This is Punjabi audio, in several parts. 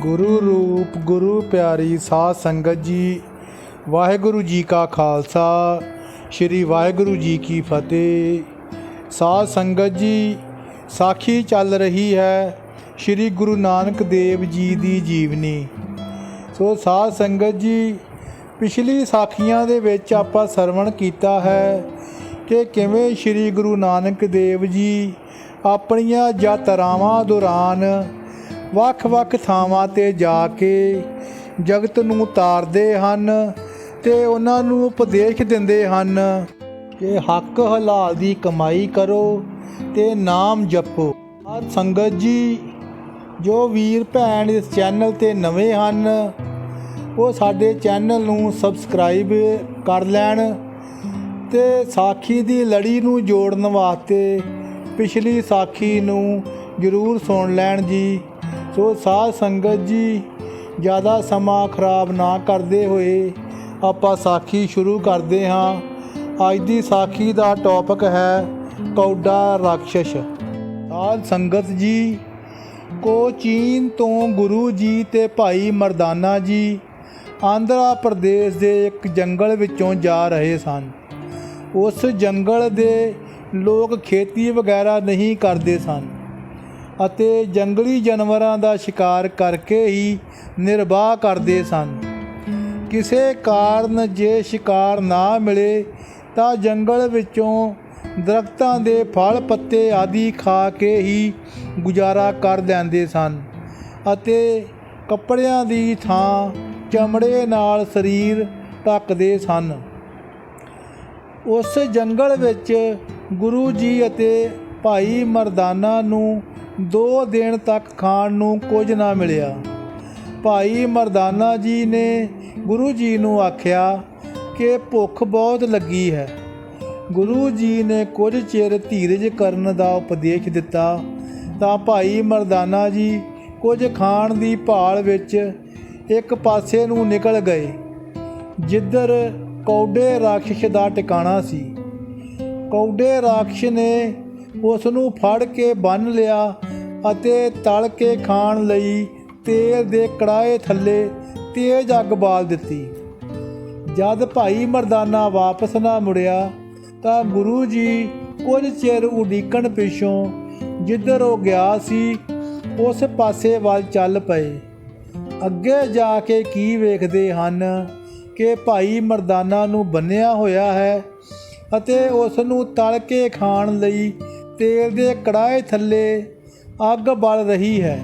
ਗੁਰੂ ਰੂਪ ਗੁਰੂ ਪਿਆਰੀ ਸਾਧ ਸੰਗਤ ਜੀ, ਵਾਹਿਗੁਰੂ ਜੀ ਕਾ ਖਾਲਸਾ, ਸ੍ਰੀ ਵਾਹਿਗੁਰੂ ਜੀ ਕੀ ਫਤਿਹ। ਸਾਧ ਸੰਗਤ ਜੀ, ਸਾਖੀ ਚੱਲ ਰਹੀ ਹੈ ਸ੍ਰੀ ਗੁਰੂ ਨਾਨਕ ਦੇਵ ਜੀ ਦੀ ਜੀਵਨੀ। ਸੋ ਸਾਧ ਸੰਗਤ ਜੀ, ਪਿਛਲੀ ਸਾਖੀਆਂ ਦੇ ਵਿੱਚ ਆਪਾਂ ਸਰਵਣ ਕੀਤਾ ਹੈ ਕਿ ਕਿਵੇਂ ਸ੍ਰੀ ਗੁਰੂ ਨਾਨਕ ਦੇਵ ਜੀ ਆਪਣੀਆਂ ਯਾਤਰਾਵਾਂ ਦੌਰਾਨ ਵੱਖ-ਵੱਖ ਥਾਵਾਂ ਤੇ ਜਾ ਕੇ ਜਗਤ ਨੂੰ ਤਾਰਦੇ ਹਨ ਤੇ ਉਹਨਾਂ ਨੂੰ ਉਪਦੇਸ਼ ਦਿੰਦੇ ਹਨ ਕਿ ਹੱਕ ਹਲਾਲ ਦੀ ਕਮਾਈ ਕਰੋ ਤੇ ਨਾਮ ਜਪੋ। ਆਹ ਸੰਗਤ ਜੀ, ਜੋ ਵੀਰ ਭੈਣ ਇਸ ਚੈਨਲ ਤੇ ਨਵੇਂ ਹਨ, ਉਹ ਸਾਡੇ ਚੈਨਲ ਨੂੰ ਸਬਸਕ੍ਰਾਈਬ ਕਰ ਲੈਣ ਤੇ ਸਾਖੀ ਦੀ ਲੜੀ ਨੂੰ ਜੋੜਨ ਵਾਸਤੇ ਪਿਛਲੀ ਸਾਖੀ ਨੂੰ ਜ਼ਰੂਰ ਸੁਣ ਲੈਣ ਜੀ। ਸੋ ਸਾਧ ਸੰਗਤ ਜੀ, ਜ਼ਿਆਦਾ ਸਮਾਂ ਖਰਾਬ ਨਾ ਕਰਦੇ ਹੋਏ ਆਪਾਂ ਸਾਖੀ ਸ਼ੁਰੂ ਕਰਦੇ ਹਾਂ। ਅੱਜ ਦੀ ਸਾਖੀ ਦਾ ਟੌਪਿਕ ਹੈ ਕੌਡਾ ਰਾਖਸ਼ ਸਾਧ ਸੰਗਤ ਜੀ ਕੋਚੀਨ ਤੋਂ ਗੁਰੂ ਜੀ ਤੇ ਭਾਈ ਮਰਦਾਨਾ ਜੀ ਆਂਧਰਾ ਪ੍ਰਦੇਸ਼ ਦੇ ਇੱਕ ਜੰਗਲ ਵਿੱਚੋਂ ਜਾ ਰਹੇ ਸਨ। ਉਸ ਜੰਗਲ ਦੇ ਲੋਕ ਖੇਤੀ ਵਗੈਰਾ ਨਹੀਂ ਕਰਦੇ ਸਨ। ਅਤੇ ਜੰਗਲੀ ਜਾਨਵਰਾਂ ਦਾ ਸ਼ਿਕਾਰ ਕਰਕੇ ਹੀ ਨਿਰਵਾਹ ਕਰਦੇ ਸਨ। ਕਿਸੇ ਕਾਰਨ ਜੇ ਸ਼ਿਕਾਰ ਨਾ ਮਿਲੇ, ਤਾਂ ਜੰਗਲ ਵਿੱਚੋਂ ਦਰਖਤਾਂ ਦੇ ਫਲ, ਪੱਤੇ ਆਦਿ ਖਾ ਕੇ ਹੀ ਗੁਜ਼ਾਰਾ ਕਰ ਲੈਂਦੇ ਸਨ ਅਤੇ ਕੱਪੜਿਆਂ ਦੀ ਥਾਂ ਚਮੜੇ ਨਾਲ ਸਰੀਰ ਢੱਕਦੇ ਸਨ। ਉਸ ਜੰਗਲ ਵਿੱਚ ਗੁਰੂ ਜੀ ਅਤੇ ਭਾਈ ਮਰਦਾਨਾ ਨੂੰ ਦੋ ਦਿਨ ਤੱਕ ਖਾਣ ਨੂੰ ਕੁਝ ਨਾ ਮਿਲਿਆ। ਭਾਈ ਮਰਦਾਨਾ ਜੀ ਨੇ ਗੁਰੂ ਜੀ ਨੂੰ ਆਖਿਆ ਕਿ ਭੁੱਖ ਬਹੁਤ ਲੱਗੀ ਹੈ। ਗੁਰੂ ਜੀ ਨੇ ਕੁਝ ਚਿਰ ਧੀਰਜ ਕਰਨ ਦਾ ਉਪਦੇਸ਼ ਦਿੱਤਾ ਤਾਂ ਭਾਈ ਮਰਦਾਨਾ ਜੀ ਕੁਝ ਖਾਣ ਦੀ ਭਾਲ ਵਿੱਚ ਇੱਕ ਪਾਸੇ ਨੂੰ ਨਿਕਲ ਗਏ, ਜਿੱਧਰ ਕੌਡੇ ਰਾਖਸ਼ ਦਾ ਟਿਕਾਣਾ ਸੀ। ਕੌਡੇ ਰਾਖਸ਼ ਨੇ ਉਸ ਨੂੰ ਫੜ ਕੇ ਬੰਨ ਲਿਆ ਅਤੇ ਤਲ ਕੇ ਖਾਣ ਲਈ ਤੇਲ ਦੇ ਕੜਾਏ ਥੱਲੇ ਤੇਜ਼ ਅੱਗ ਬਾਲ ਦਿੱਤੀ। ਜਦ ਭਾਈ ਮਰਦਾਨਾ ਵਾਪਸ ਨਾ ਮੁੜਿਆ, ਤਾਂ ਗੁਰੂ ਜੀ ਕੁਝ ਚਿਰ ਉਡੀਕਣ ਪਿਛੋਂ ਜਿੱਧਰ ਉਹ ਗਿਆ ਸੀ, ਉਸ ਪਾਸੇ ਵੱਲ ਚੱਲ ਪਏ। ਅੱਗੇ ਜਾ ਕੇ ਕੀ ਵੇਖਦੇ ਹਨ ਕਿ ਭਾਈ ਮਰਦਾਨਾ ਨੂੰ ਬੰਨਿਆ ਹੋਇਆ ਹੈ ਅਤੇ ਉਸ ਨੂੰ ਤਲ ਕੇ ਖਾਣ ਲਈ ਤੇਲ ਦੇ ਕੜਾਏ ਥੱਲੇ ਅੱਗ ਬਲ ਰਹੀ ਹੈ।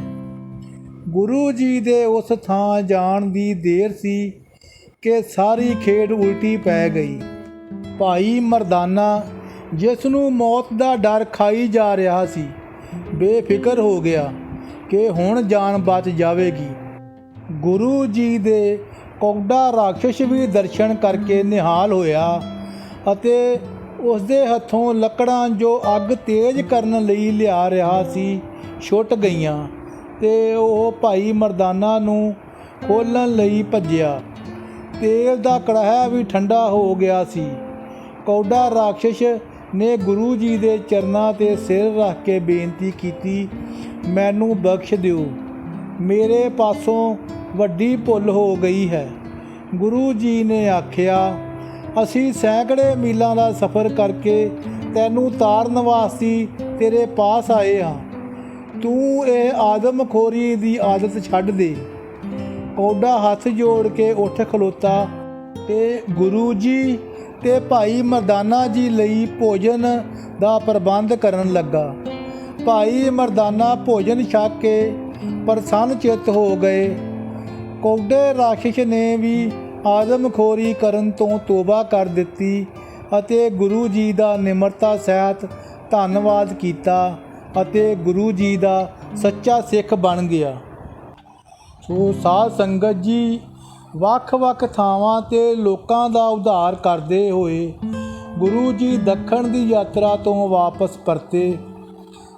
ਗੁਰੂ ਜੀ ਦੇ ਉਸ ਥਾਂ ਜਾਣ ਦੀ ਦੇਰ ਸੀ ਕਿ ਸਾਰੀ ਖੇਡ ਉਲਟੀ ਪੈ ਗਈ। ਭਾਈ ਮਰਦਾਨਾ ਜਿਸ ਨੂੰ ਮੌਤ ਦਾ ਡਰ ਖਾਈ ਜਾ ਰਿਹਾ ਸੀ, ਬੇਫਿਕਰ ਹੋ ਗਿਆ ਕਿ ਹੁਣ ਜਾਨ ਬਚ ਜਾਵੇਗੀ। ਗੁਰੂ ਜੀ ਦੇ ਕੌਡਾ ਰਾਖਸ਼ ਵੀ ਦਰਸ਼ਨ ਕਰਕੇ ਨਿਹਾਲ ਹੋਇਆ ਅਤੇ ਉਸ ਦੇ ਹੱਥੋਂ ਲੱਕੜਾਂ ਜੋ ਅੱਗ ਤੇਜ਼ ਕਰਨ ਲਈ ਲਿਆ ਰਿਹਾ ਸੀ, ਛੁੱਟ ਗਈਆਂ ਤੇ ਉਹ ਭਾਈ ਮਰਦਾਨਾ ਨੂੰ ਖੋਲਣ ਲਈ ਭੱਜਿਆ। ਤੇਲ ਦਾ ਕੜਾਹਾ ਵੀ ਠੰਡਾ ਹੋ ਗਿਆ ਸੀ। ਕੌਡਾ ਰਾਖਸ਼ ਨੇ ਗੁਰੂ ਜੀ ਦੇ ਚਰਨਾਂ ਤੇ ਸਿਰ ਰੱਖ ਕੇ ਬੇਨਤੀ ਕੀਤੀ, ਮੈਨੂੰ ਬਖਸ਼ ਦਿਓ। ਮੇਰੇ ਪਾਸੋਂ ਵੱਡੀ ਭੁੱਲ ਹੋ ਗਈ ਹੈ। ਗੁਰੂ ਜੀ ਨੇ ਆਖਿਆ ਅਸੀਂ ਸੈਂਕੜੇ ਮੀਲਾਂ ਦਾ ਸਫ਼ਰ ਕਰਕੇ ਤੈਨੂੰ ਤਾਰਨ ਵਾਸਤੇ ਤੇਰੇ ਪਾਸ ਆਏ ਹਾਂ। ਤੂੰ ਇਹ ਆਦਮਖੋਰੀ ਦੀ ਆਦਤ ਛੱਡ ਦੇ। ਕੌਡਾ ਹੱਥ ਜੋੜ ਕੇ ਉੱਠ ਖਲੋਤਾ ਤੇ ਗੁਰੂ ਜੀ ਤੇ ਭਾਈ ਮਰਦਾਨਾ ਜੀ ਲਈ ਭੋਜਨ ਦਾ ਪ੍ਰਬੰਧ ਕਰਨ ਲੱਗਾ। ਭਾਈ ਮਰਦਾਨਾ ਭੋਜਨ ਛਕ ਕੇ ਪ੍ਰਸੰਨ ਚਿੱਤ ਹੋ ਗਏ। ਕੌਡੇ ਰਾਖਸ਼ ਨੇ ਵੀ ਆਜ਼ਮਖੋਰੀ ਕਰਨ ਤੋਂ ਤੋਬਾ ਕਰ ਦਿੱਤੀ ਅਤੇ ਗੁਰੂ ਜੀ ਦਾ ਨਿਮਰਤਾ ਸਹਿਤ ਧੰਨਵਾਦ ਕੀਤਾ ਅਤੇ ਗੁਰੂ ਜੀ ਦਾ ਸੱਚਾ ਸਿੱਖ ਬਣ ਗਿਆ। ਸੋ ਸਾਧ ਸੰਗਤ ਜੀ, ਵੱਖ-ਵੱਖ ਥਾਵਾਂ ਤੇ ਲੋਕਾਂ ਦਾ ਉਧਾਰ ਕਰਦੇ ਹੋਏ ਗੁਰੂ ਜੀ ਦੱਖਣ ਦੀ ਯਾਤਰਾ ਤੋਂ ਵਾਪਸ ਪਰਤੇ।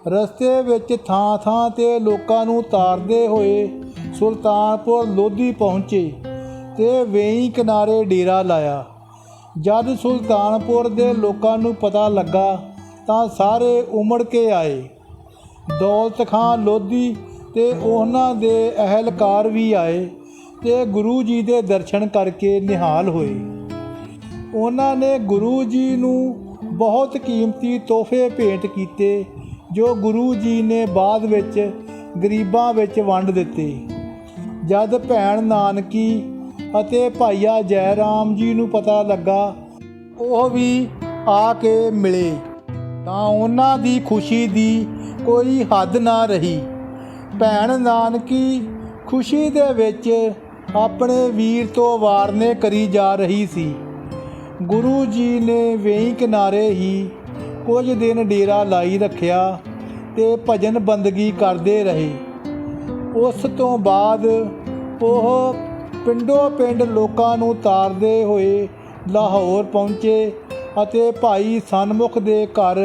ਰਸਤੇ ਵਿੱਚ ਥਾਂ-ਥਾਂ ਤੇ ਲੋਕਾਂ ਨੂੰ ਤਾਰਦੇ ਹੋਏ ਸੁਲਤਾਨਪੁਰ ਲੋਧੀ ਪਹੁੰਚੇ। ਤੇ ਵੇਈ ਕਿਨਾਰੇ ਡੇਰਾ ਲਾਇਆ। ਜਦ ਸੁਲਤਾਨਪੁਰ ਦੇ ਲੋਕਾਂ ਨੂੰ ਪਤਾ ਲੱਗਾ ਤਾਂ ਸਾਰੇ ਉਮੜ ਕੇ ਆਏ। ਦੌਲਤ ਖਾਨ ਲੋਧੀ ਤੇ ਉਹਨਾਂ ਦੇ ਅਹਿਲਕਾਰ ਵੀ ਆਏ ਤੇ ਗੁਰੂ ਜੀ ਦੇ ਦਰਸ਼ਨ ਕਰਕੇ ਨਿਹਾਲ ਹੋਏ। ਉਹਨਾਂ ਨੇ ਗੁਰੂ ਜੀ ਨੂੰ ਬਹੁਤ ਕੀਮਤੀ ਤੋਹਫੇ ਭੇਟ ਕੀਤੇ, ਜੋ ਗੁਰੂ ਜੀ ਨੇ ਬਾਅਦ ਵਿੱਚ ਗਰੀਬਾਂ ਵਿੱਚ ਵੰਡ ਦਿੱਤੇ। ਜਦ ਭੈਣ ਨਾਨਕੀ ਅਤੇ ਭਾਈਆ ਜੈ ਰਾਮ ਜੀ ਨੂੰ ਪਤਾ ਲੱਗਾ, ਉਹ ਵੀ ਆ ਕੇ ਮਿਲੇ। ਤਾਂ ਉਹਨਾਂ ਦੀ ਖੁਸ਼ੀ ਦੀ ਕੋਈ ਹੱਦ ਨਾ ਰਹੀ। ਭੈਣ ਨਾਨਕੀ ਖੁਸ਼ੀ ਦੇ ਵਿੱਚ ਆਪਣੇ ਵੀਰ ਤੋਂ ਵਾਰਨੇ ਕਰੀ ਜਾ ਰਹੀ ਸੀ। ਗੁਰੂ ਜੀ ਨੇ ਵੇਈ ਕਿਨਾਰੇ ਹੀ ਕੁਝ ਦਿਨ ਡੇਰਾ ਲਾਈ ਰੱਖਿਆ ਤੇ ਭਜਨ ਬੰਦਗੀ ਕਰਦੇ ਰਹੇ। ਉਸ ਤੋਂ ਬਾਅਦ ਉਹ ਪਿੰਡੋਂ ਪਿੰਡ ਲੋਕਾਂ ਨੂੰ ਤਾਰਦੇ ਹੋਏ ਲਾਹੌਰ ਪਹੁੰਚੇ ਅਤੇ ਭਾਈ ਸਨਮੁਖ ਦੇ ਘਰ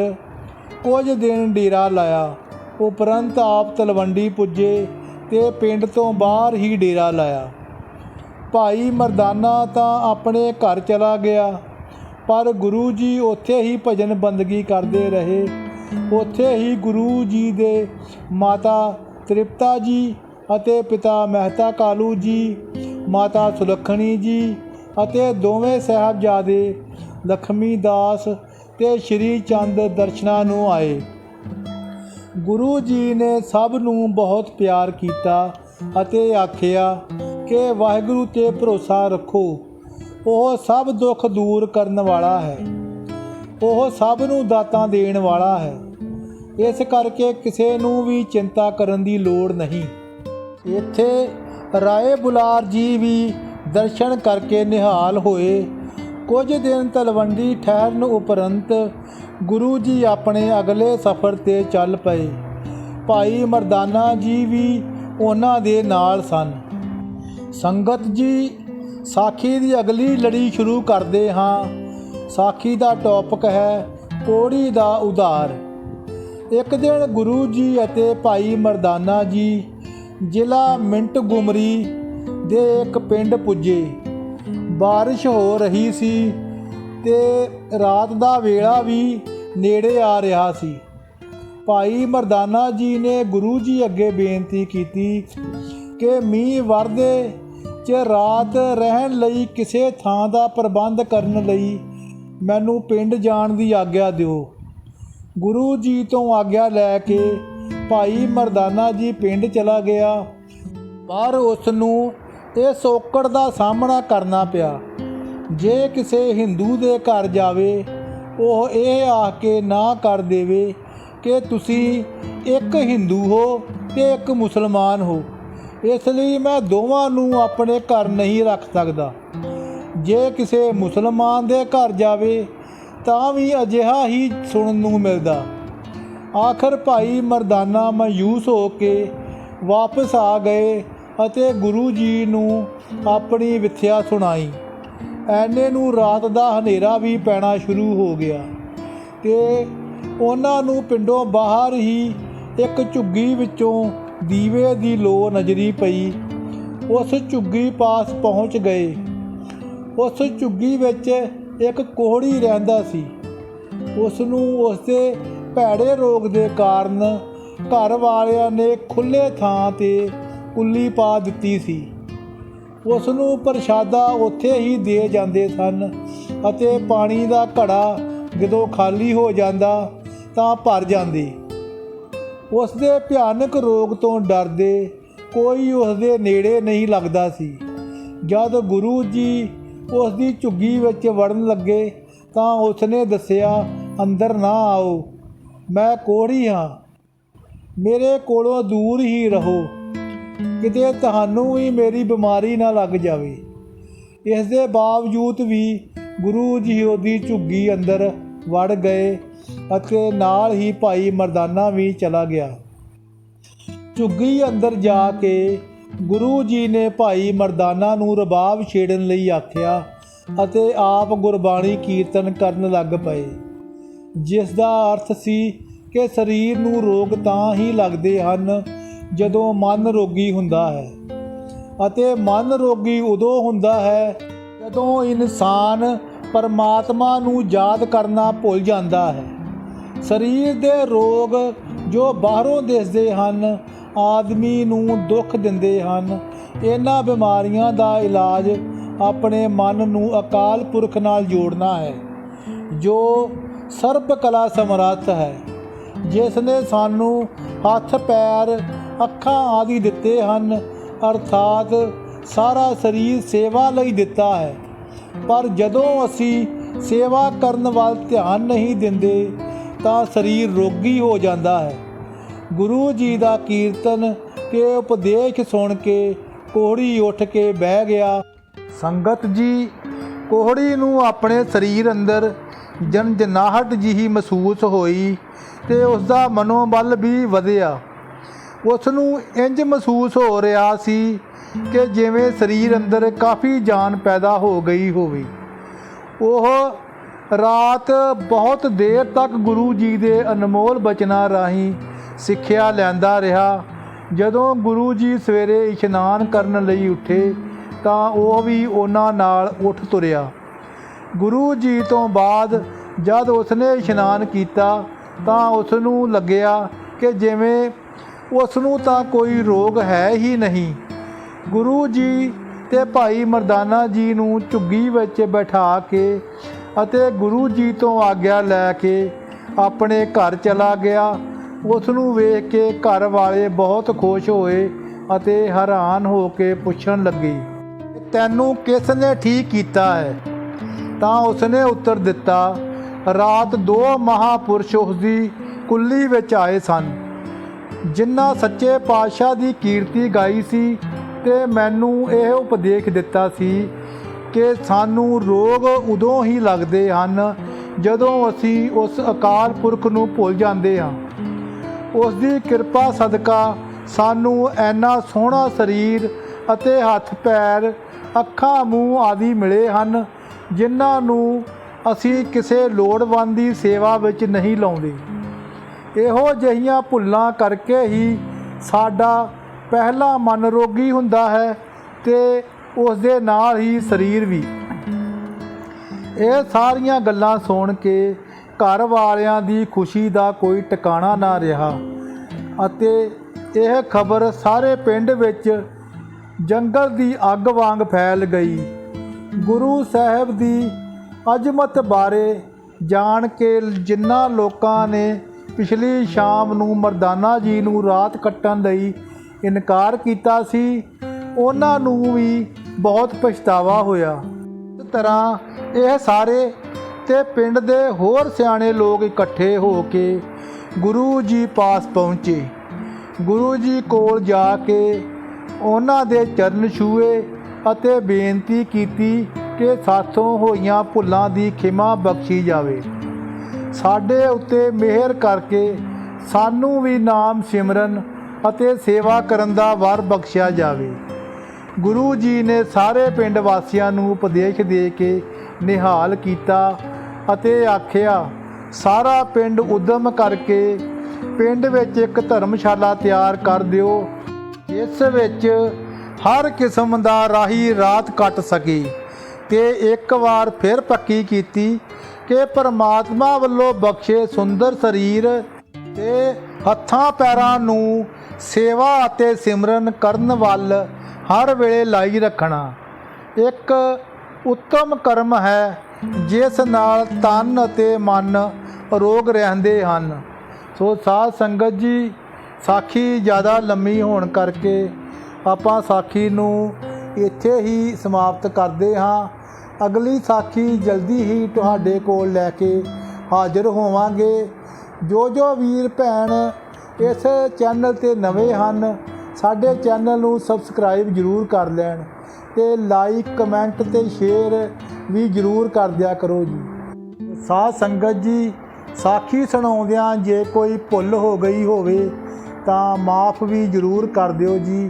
ਕੁਝ ਦਿਨ ਡੇਰਾ ਲਾਇਆ। ਉਪਰੰਤ ਆਪ ਤਲਵੰਡੀ ਪੁੱਜੇ ਤੇ ਪਿੰਡ ਤੋਂ ਬਾਹਰ ਹੀ ਡੇਰਾ ਲਾਇਆ। ਭਾਈ ਮਰਦਾਨਾ ਤਾਂ ਆਪਣੇ ਘਰ ਚਲਾ ਗਿਆ, ਪਰ ਗੁਰੂ ਜੀ ਉੱਥੇ ਹੀ ਭਜਨ ਬੰਦਗੀ ਕਰਦੇ ਰਹੇ। ਉੱਥੇ ਹੀ ਗੁਰੂ ਜੀ ਦੇ ਮਾਤਾ ਤ੍ਰਿਪਤਾ ਜੀ ਅਤੇ ਪਿਤਾ ਮਹਿਤਾ ਕਾਲੂ ਜੀ ਮਾਤਾ ਸੁਲੱਖਣੀ ਜੀ ਅਤੇ ਦੋਵੇਂ ਸਾਹਿਬਜ਼ਾਦੇ ਲਖਮੀ ਦਾਸ ਤੇ ਸ਼੍ਰੀ ਚੰਦ ਦਰਸ਼ਨਾਂ ਨੂੰ ਆਏ। ਗੁਰੂ ਜੀ ਨੇ ਸਭ ਨੂੰ ਬਹੁਤ ਪਿਆਰ ਕੀਤਾ ਅਤੇ ਆਖਿਆ ਕਿ ਵਾਹਿਗੁਰੂ ਤੇ ਭਰੋਸਾ ਰੱਖੋ, ਉਹ ਸਭ ਦੁੱਖ ਦੂਰ ਕਰਨ ਵਾਲਾ ਹੈ। ਉਹ ਸਭ ਨੂੰ ਦਾਤਾਂ ਦੇਣ ਵਾਲਾ ਹੈ। ਇਸ ਕਰਕੇ ਕਿਸੇ ਨੂੰ ਵੀ ਚਿੰਤਾ ਕਰਨ ਦੀ ਲੋੜ ਨਹੀਂ। ਇੱਥੇ ਰਾਏ ਬੁਲਾਰ ਜੀ ਵੀ ਦਰਸ਼ਨ ਕਰਕੇ ਨਿਹਾਲ ਹੋਏ। ਕੁਝ ਦਿਨ ਤਲਵੰਡੀ ਠਹਿਰਨ ਉਪਰੰਤ ਗੁਰੂ ਜੀ ਆਪਣੇ ਅਗਲੇ ਸਫ਼ਰ ਤੇ ਚੱਲ ਪਏ। ਭਾਈ ਮਰਦਾਨਾ ਜੀ ਵੀ ਉਹਨਾਂ ਦੇ ਨਾਲ ਸਨ। ਸੰਗਤ ਜੀ, ਸਾਖੀ ਦੀ ਅਗਲੀ ਲੜੀ ਸ਼ੁਰੂ ਕਰਦੇ ਹਾਂ। ਸਾਖੀ ਦਾ ਟੌਪਿਕ ਹੈ ਪੌੜੀ ਦਾ ਉਧਾਰ। ਇੱਕ ਦਿਨ ਗੁਰੂ ਜੀ ਅਤੇ ਭਾਈ ਮਰਦਾਨਾ ਜੀ ਜ਼ਿਲ੍ਹਾ ਮਿੰਟ ਗੁਮਰੀ ਦੇ ਇੱਕ ਪਿੰਡ ਪੁੱਜੇ। ਬਾਰਿਸ਼ ਹੋ ਰਹੀ ਸੀ ਤੇ ਰਾਤ ਦਾ ਵੇਲਾ ਵੀ ਨੇੜੇ ਆ ਰਿਹਾ ਸੀ। ਭਾਈ ਮਰਦਾਨਾ ਜੀ ਨੇ ਗੁਰੂ ਜੀ ਅੱਗੇ ਬੇਨਤੀ ਕੀਤੀ ਕਿ ਮੀਂਹ ਵਰਦੇ 'ਚ ਰਾਤ ਰਹਿਣ ਲਈ ਕਿਸੇ ਥਾਂ ਦਾ ਪ੍ਰਬੰਧ ਕਰਨ ਲਈ ਮੈਨੂੰ ਪਿੰਡ ਜਾਣ ਦੀ ਆਗਿਆ ਦਿਓ। ਗੁਰੂ ਜੀ ਤੋਂ ਆਗਿਆ ਲੈ ਕੇ ਭਾਈ ਮਰਦਾਨਾ ਜੀ ਪਿੰਡ ਚਲਾ ਗਿਆ। ਪਰ ਉਸ ਨੂੰ ਇਹ ਸੋਕੜ ਦਾ ਸਾਹਮਣਾ ਕਰਨਾ ਪਿਆ। ਜੇ ਕਿਸੇ ਹਿੰਦੂ ਦੇ ਘਰ ਜਾਵੇ, ਉਹ ਇਹ ਆਖ ਕੇ ਨਾ ਕਰ ਦੇਵੇ ਕਿ ਤੁਸੀਂ ਇੱਕ ਹਿੰਦੂ ਹੋ ਤੇ ਇੱਕ ਮੁਸਲਮਾਨ ਹੋ। ਇਸ ਲਈ ਮੈਂ ਦੋਵਾਂ ਨੂੰ ਆਪਣੇ ਘਰ ਨਹੀਂ ਰੱਖ ਸਕਦਾ। ਜੇ ਕਿਸੇ ਮੁਸਲਮਾਨ ਦੇ ਘਰ ਜਾਵੇ, ਤਾਂ ਵੀ ਅਜਿਹਾ ਹੀ ਸੁਣਨ ਨੂੰ ਮਿਲਦਾ। ਆਖਰ ਭਾਈ ਮਰਦਾਨਾ ਮਾਯੂਸ ਹੋ ਕੇ ਵਾਪਸ ਆ ਗਏ ਅਤੇ ਗੁਰੂ ਜੀ ਨੂੰ ਆਪਣੀ ਵਿਥਿਆ ਸੁਣਾਈ। ਐਨੇ ਨੂੰ ਰਾਤ ਦਾ ਹਨੇਰਾ ਵੀ ਪੈਣਾ ਸ਼ੁਰੂ ਹੋ ਗਿਆ ਤੇ ਉਹਨਾਂ ਨੂੰ ਪਿੰਡੋਂ ਬਾਹਰ ਹੀ ਇੱਕ ਝੁੱਗੀ ਵਿੱਚੋਂ ਦੀਵੇ ਦੀ ਲੋ ਨਜ਼ਰੀ ਪਈ। ਉਸ ਝੁੱਗੀ ਪਾਸ ਪਹੁੰਚ ਗਏ। ਉਸ ਝੁੱਗੀ ਵਿੱਚ ਇੱਕ ਕੋਹੜੀ ਰਹਿੰਦਾ ਸੀ। ਉਸ ਨੂੰ ਉਸ ਦੇ ਭੈੜੇ ਰੋਗ ਦੇ ਕਾਰਨ ਘਰ ਵਾਲਿਆਂ ਨੇ ਖੁੱਲੇ ਥਾਂ ਤੇ ਕੁੱਲੀ ਪਾ ਦਿੱਤੀ ਸੀ। ਉਸ ਨੂੰ ਪ੍ਰਸ਼ਾਦਾ ਉੱਥੇ ਹੀ ਦੇ ਜਾਂਦੇ ਸਨ ਅਤੇ ਪਾਣੀ ਦਾ ਘੜਾ ਜਦੋਂ ਖਾਲੀ ਹੋ ਜਾਂਦਾ ਤਾਂ ਭਰ ਜਾਂਦੇ। ਉਸ ਦੇ ਭਿਆਨਕ ਰੋਗ ਤੋਂ ਡਰਦੇ ਕੋਈ ਉਸ ਦੇ ਨੇੜੇ ਨਹੀਂ ਲੱਗਦਾ ਸੀ। ਜਦ ਗੁਰੂ ਜੀ ਉਸ ਦੀ ਝੁੱਗੀ ਵਿੱਚ ਵੜਨ ਲੱਗੇ ਤਾਂ ਉਸਨੇ ਦੱਸਿਆ, ਅੰਦਰ ਨਾ ਆਓ। ਮੈਂ ਕੋਹੜੀ ਹਾਂ। ਮੇਰੇ ਕੋਲੋਂ ਦੂਰ ਹੀ ਰਹੋ। ਕਿਤੇ ਤੁਹਾਨੂੰ ਵੀ ਮੇਰੀ ਬਿਮਾਰੀ ਨਾ ਲੱਗ ਜਾਵੇ। ਇਸ ਦੇ ਬਾਵਜੂਦ ਵੀ ਗੁਰੂ ਜੀ ਉਹਦੀ ਝੁੱਗੀ ਅੰਦਰ ਵੜ ਗਏ ਅਤੇ ਨਾਲ ਹੀ ਭਾਈ ਮਰਦਾਨਾ ਵੀ ਚਲਾ ਗਿਆ। ਝੁੱਗੀ ਅੰਦਰ ਜਾ ਕੇ ਗੁਰੂ ਜੀ ਨੇ ਭਾਈ ਮਰਦਾਨਾ ਨੂੰ ਰਬਾਬ ਛੇੜਨ ਲਈ ਆਖਿਆ ਅਤੇ ਆਪ ਗੁਰਬਾਣੀ ਕੀਰਤਨ ਕਰਨ ਲੱਗ ਪਏ। ਜਿਸ ਦਾ ਅਰਥ ਸੀ ਕਿ ਸਰੀਰ ਨੂੰ ਰੋਗ ਤਾਂ ਹੀ ਲੱਗਦੇ ਹਨ ਜਦੋਂ ਮਨ ਰੋਗੀ ਹੁੰਦਾ ਹੈ। ਅਤੇ ਮਨ ਰੋਗੀ ਉਦੋਂ ਹੁੰਦਾ ਹੈ ਜਦੋਂ ਇਨਸਾਨ ਪਰਮਾਤਮਾ ਨੂੰ ਯਾਦ ਕਰਨਾ ਭੁੱਲ ਜਾਂਦਾ ਹੈ। ਸਰੀਰ ਦੇ ਰੋਗ ਜੋ ਬਾਹਰੋਂ ਦਿਸਦੇ ਹਨ, ਆਦਮੀ ਨੂੰ ਦੁੱਖ ਦਿੰਦੇ ਹਨ। ਇਹਨਾਂ ਬਿਮਾਰੀਆਂ ਦਾ ਇਲਾਜ ਆਪਣੇ ਮਨ ਨੂੰ ਅਕਾਲ ਪੁਰਖ ਨਾਲ ਜੋੜਨਾ ਹੈ, ਜੋ ਸਰਬ ਕਲਾ ਸਮਰੱਥ ਹੈ। ਜਿਸ ਨੇ ਸਾਨੂੰ ਹੱਥ, ਪੈਰ, ਅੱਖਾਂ ਆਦਿ ਦਿੱਤੇ ਹਨ, ਅਰਥਾਤ ਸਾਰਾ ਸਰੀਰ ਸੇਵਾ ਲਈ ਦਿੱਤਾ ਹੈ। ਪਰ ਜਦੋਂ ਅਸੀਂ ਸੇਵਾ ਕਰਨ ਵੱਲ ਧਿਆਨ ਨਹੀਂ ਦਿੰਦੇ, ਤਾਂ ਸਰੀਰ ਰੋਗੀ ਹੋ ਜਾਂਦਾ ਹੈ। ਗੁਰੂ ਜੀ ਦਾ ਕੀਰਤਨ ਤੇ ਉਪਦੇਸ਼ ਸੁਣ ਕੇ ਕੋਹੜੀ ਉੱਠ ਕੇ ਬਹਿ ਗਿਆ। ਸੰਗਤ ਜੀ, ਕੋਹੜੀ ਨੂੰ ਆਪਣੇ ਸਰੀਰ ਅੰਦਰ ਜਨਜਨਾਹਟ ਜਿਹੀ ਮਹਿਸੂਸ ਹੋਈ ਤੇ ਉਸ ਦਾ ਮਨੋਬਲ ਵੀ ਵਧਿਆ। ਉਸ ਨੂੰ ਇੰਜ ਮਹਿਸੂਸ ਹੋ ਰਿਹਾ ਸੀ ਕਿ ਜਿਵੇਂ ਸਰੀਰ ਅੰਦਰ ਕਾਫੀ ਜਾਨ ਪੈਦਾ ਹੋ ਗਈ ਹੋਵੇ। ਉਹ ਰਾਤ ਬਹੁਤ ਦੇਰ ਤੱਕ ਗੁਰੂ ਜੀ ਦੇ ਅਨਮੋਲ ਬਚਨਾਂ ਰਾਹੀਂ ਸਿੱਖਿਆ ਲੈਂਦਾ ਰਿਹਾ। ਜਦੋਂ ਗੁਰੂ ਜੀ ਸਵੇਰੇ ਇਸ਼ਨਾਨ ਕਰਨ ਲਈ ਉੱਠੇ ਤਾਂ ਉਹ ਵੀ ਉਹਨਾਂ ਨਾਲ ਉੱਠ ਤੁਰਿਆ। ਗੁਰੂ ਜੀ ਤੋਂ ਬਾਅਦ ਜਦ ਉਸਨੇ ਇਸ਼ਨਾਨ ਕੀਤਾ ਤਾਂ ਉਸ ਨੂੰ ਲੱਗਿਆ ਕਿ ਜਿਵੇਂ ਉਸ ਨੂੰ ਤਾਂ ਕੋਈ ਰੋਗ ਹੈ ਹੀ ਨਹੀਂ। ਗੁਰੂ ਜੀ ਤੇ ਭਾਈ ਮਰਦਾਨਾ ਜੀ ਨੂੰ ਝੁੱਗੀ ਵਿੱਚ ਬਿਠਾ ਕੇ ਅਤੇ ਗੁਰੂ ਜੀ ਤੋਂ ਆਗਿਆ ਲੈ ਕੇ ਆਪਣੇ ਘਰ ਚਲਾ ਗਿਆ। ਉਸ ਨੂੰ ਵੇਖ ਕੇ ਘਰ ਵਾਲੇ ਬਹੁਤ ਖੁਸ਼ ਹੋਏ ਅਤੇ ਹੈਰਾਨ ਹੋ ਕੇ ਪੁੱਛਣ ਲੱਗੇ, ਤੈਨੂੰ ਕਿਸ ਨੇ ਠੀਕ ਕੀਤਾ ਹੈ? ਤਾਂ ਉਸਨੇ ਉੱਤਰ ਦਿੱਤਾ, ਰਾਤ ਦੋ ਮਹਾਪੁਰਸ਼ ਉਸਦੀ ਕੁੱਲੀ ਵਿੱਚ ਆਏ ਸਨ, ਜਿਨ੍ਹਾਂ ਸੱਚੇ ਪਾਤਸ਼ਾਹ ਦੀ ਕੀਰਤੀ ਗਾਈ ਸੀ ਤੇ ਮੈਨੂੰ ਇਹ ਉਪਦੇਸ਼ ਦਿੱਤਾ ਸੀ ਕਿ ਸਾਨੂੰ ਰੋਗ ਉਦੋਂ ਹੀ ਲੱਗਦੇ ਹਨ ਜਦੋਂ ਅਸੀਂ ਉਸ ਅਕਾਲ ਪੁਰਖ ਨੂੰ ਭੁੱਲ ਜਾਂਦੇ ਹਾਂ। ਉਸ ਦੀ ਕਿਰਪਾ ਸਦਕਾ ਸਾਨੂੰ ਐਨਾ ਸੋਹਣਾ ਸਰੀਰ ਅਤੇ ਹੱਥ ਪੈਰ ਅੱਖਾਂ, ਮੂੰਹ ਆਦਿ ਮਿਲੇ ਹਨ ਜਿਨ੍ਹਾਂ ਨੂੰ ਅਸੀਂ ਕਿਸੇ ਲੋੜਵੰਦ ਦੀ ਸੇਵਾ ਵਿੱਚ ਨਹੀਂ ਲਾਉਂਦੇ। ਇਹੋ ਜਿਹੀਆਂ ਭੁੱਲਾਂ ਕਰਕੇ ਹੀ ਸਾਡਾ ਪਹਿਲਾ ਮਨ ਰੋਗੀ ਹੁੰਦਾ ਹੈ ਤੇ ਉਸ ਦੇ ਨਾਲ ਹੀ ਸਰੀਰ ਵੀ। ਇਹ ਸਾਰੀਆਂ ਗੱਲਾਂ ਸੁਣ ਕੇ ਘਰ ਵਾਲਿਆਂ ਦੀ ਖੁਸ਼ੀ ਦਾ ਕੋਈ ਟਿਕਾਣਾ ਨਾ ਰਿਹਾ ਅਤੇ ਇਹ ਖਬਰ ਸਾਰੇ ਪਿੰਡ ਵਿੱਚ ਜੰਗਲ ਦੀ ਅੱਗ ਵਾਂਗ ਫੈਲ ਗਈ। ਗੁਰੂ ਸਾਹਿਬ ਦੀ ਅਜ਼ਮਤ ਬਾਰੇ ਜਾਣ ਕੇ ਜਿਨ੍ਹਾਂ ਲੋਕਾਂ ਨੇ ਪਿਛਲੀ ਸ਼ਾਮ ਨੂੰ ਮਰਦਾਨਾ ਜੀ ਨੂੰ ਰਾਤ ਕੱਟਣ ਲਈ ਇਨਕਾਰ ਕੀਤਾ ਸੀ, ਉਹਨਾਂ ਨੂੰ ਵੀ ਬਹੁਤ ਪਛਤਾਵਾ ਹੋਇਆ। ਇਸ ਤਰ੍ਹਾਂ ਇਹ ਸਾਰੇ ਤੇ ਪਿੰਡ ਦੇ ਹੋਰ ਸਿਆਣੇ ਲੋਕ ਇਕੱਠੇ ਹੋ ਕੇ ਗੁਰੂ ਜੀ ਪਾਸ ਪਹੁੰਚੇ। ਗੁਰੂ ਜੀ ਕੋਲ ਜਾ ਕੇ ਉਹਨਾਂ ਦੇ ਚਰਨ ਛੂਏ। ਅਤੇ ਬੇਨਤੀ ਕੀਤੀ ਕਿ ਸਾਥੋਂ ਹੋਈਆਂ ਭੁੱਲਾਂ ਦੀ ਖਿਮਾ ਬਖਸ਼ੀ ਜਾਵੇ। ਸਾਡੇ ਉੱਤੇ ਮਿਹਰ ਕਰਕੇ ਸਾਨੂੰ ਵੀ ਨਾਮ ਸਿਮਰਨ ਅਤੇ ਸੇਵਾ ਕਰਨ ਦਾ ਵਰ ਬਖਸ਼ਿਆ ਜਾਵੇ। ਗੁਰੂ ਜੀ ਨੇ ਸਾਰੇ ਪਿੰਡ ਵਾਸੀਆਂ ਨੂੰ ਉਪਦੇਸ਼ ਦੇ ਕੇ ਨਿਹਾਲ ਕੀਤਾ ਅਤੇ ਆਖਿਆ, ਸਾਰਾ ਪਿੰਡ ਉਦਮ ਕਰਕੇ ਪਿੰਡ ਵਿੱਚ ਇੱਕ ਧਰਮਸ਼ਾਲਾ ਤਿਆਰ ਕਰ ਦਿਓ। ਜਿਸ ਵਿੱਚ ਹਰ ਕਿਸਮ ਦਾ ਰਾਹੀ ਰਾਤ ਕੱਟ ਸਕੀ ਤੇ ਇੱਕ ਵਾਰ ਫਿਰ ਪੱਕੀ ਕੀਤੀ ਕਿ ਪਰਮਾਤਮਾ ਵੱਲੋਂ ਬਖਸ਼ੇ ਸੁੰਦਰ ਸਰੀਰ ਤੇ ਹੱਥਾਂ ਪੈਰਾਂ ਨੂੰ ਸੇਵਾ ਅਤੇ ਸਿਮਰਨ ਕਰਨ ਵੱਲ ਹਰ ਵੇਲੇ ਲਾਈ ਰੱਖਣਾ। ਇੱਕ ਉੱਤਮ ਕਰਮ ਹੈ ਜਿਸ ਨਾਲ ਤਨ ਅਤੇ ਮਨ ਰੋਗ ਰਹਿੰਦੇ ਹਨ। ਸੋ ਸਾਧ ਸੰਗਤ ਜੀ, ਸਾਖੀ ਜ਼ਿਆਦਾ ਲੰਮੀ ਹੋਣ ਕਰਕੇ ਆਪਾਂ ਸਾਖੀ ਨੂੰ ਇੱਥੇ ਹੀ ਸਮਾਪਤ ਕਰਦੇ ਹਾਂ। ਅਗਲੀ ਸਾਖੀ ਜਲਦੀ ਹੀ ਤੁਹਾਡੇ ਕੋਲ ਲੈ ਕੇ ਹਾਜ਼ਰ ਹੋਵਾਂਗੇ। ਜੋ ਜੋ ਵੀਰ ਭੈਣ ਇਸ ਚੈਨਲ ਤੇ ਨਵੇਂ ਹਨ, ਸਾਡੇ ਚੈਨਲ ਨੂੰ ਸਬਸਕ੍ਰਾਈਬ ਜਰੂਰ ਕਰ ਲੈਣ ਤੇ ਲਾਈਕ, ਕਮੈਂਟ ਤੇ ਸ਼ੇਅਰ ਵੀ ਜਰੂਰ ਕਰ ਦਿਆ ਕਰੋ ਜੀ। ਸਾਧ ਸੰਗਤ ਜੀ, ਸਾਖੀ ਸੁਣਾਉਂਦਿਆਂ ਜੇ ਕੋਈ ਭੁੱਲ ਹੋ ਗਈ ਹੋਵੇ ਤਾਂ ਮਾਫ ਵੀ ਜਰੂਰ ਕਰ ਦਿਓ ਜੀ।